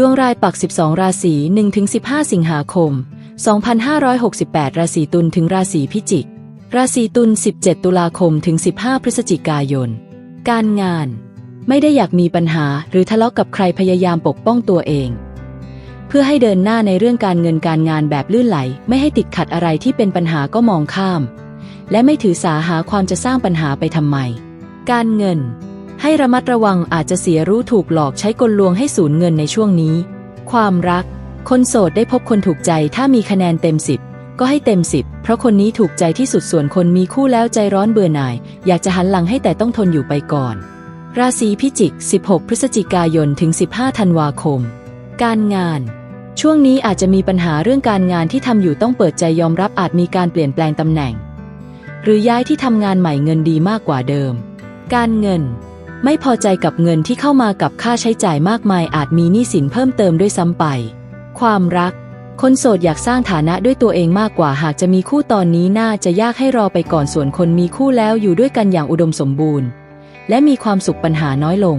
ดวงรายปัก 12 ราศี1-15 สิงหาคม 2568 ราศีตุลถึงราศีพิจิก ราศีตุล 17 ตุลาคมถึง 15 พฤศจิกายน การงาน ไม่ได้อยากมีปัญหาหรือทะเลาะกับใครพยายามปกป้องตัวเอง เพื่อให้เดินหน้าในเรื่องการเงินการงานแบบลื่นไหล ไม่ให้ติดขัดอะไรที่เป็นปัญหาก็มองข้าม และไม่ถือสาหาความจะสร้างปัญหาไปทำไม การเงิน ให้ระมัดระวังอาจจะเสียรู้ถูกหลอกใช้กลลวงให้สูญเงินในช่วงนี้ ความรัก คนโสดได้พบคนถูกใจถ้ามีคะแนนเต็มสิบก็ให้เต็มสิบเพราะคนนี้ถูกใจที่สุดส่วนคนมีคู่แล้วใจร้อนเบื่อหน่าย อยากจะหันหลังให้แต่ต้องทนอยู่ไปก่อน ราศีพิจิก 16 พฤศจิกายนถึง 15 ธันวาคม การงานช่วงนี้อาจจะมีปัญหาเรื่องการงานที่ทำอยู่ต้องเปิดใจยอมรับอาจมีการเปลี่ยนแปลงตำแหน่ง หรือย้ายที่ทำงานใหม่เงินดีมากกว่าเดิม การเงิน ไม่พอใจกับเงินที่เข้ามากับค่าใช้จ่ายมากมายอาจมีหนี้สินเพิ่มเติมด้วยซ้ำไป ความรัก คนโสดอยากสร้างฐานะด้วยตัวเองมากกว่าหากจะมีคู่ตอนนี้น่าจะยากให้รอไปก่อนส่วนคนมีคู่แล้วอยู่ด้วยกันอย่างอุดมสมบูรณ์ และมีความสุขปัญหาน้อยลง